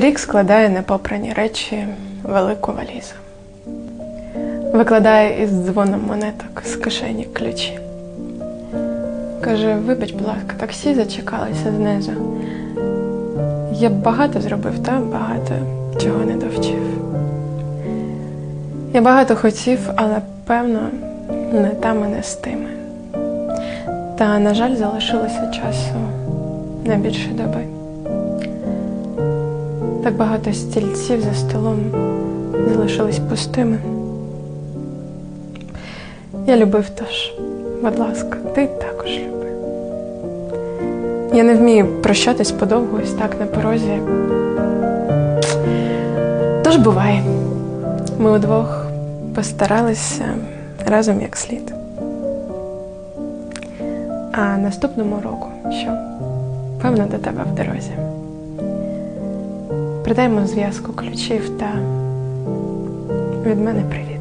Рік складає непопрані речі велику валізу. Викладає із дзвоном монеток з кишені ключі. Каже: вибач, будь ласка, таксі зачекалося знизу. Я багато зробив, та багато чого не довчив. Я багато хотів, але певно, не там і не з тими. Та, на жаль, залишилося часу на більше доби. Так багато стільців за столом залишились пустими. Я любив тож, будь ласка, ти також люби. Я не вмію прощатись подовго ось так на порозі. Тож бувай. Ми удвох постаралися разом як слід. А наступному року що? Певно, до тебе в дорозі. Придаймо зв'язку ключів та від мене привіт.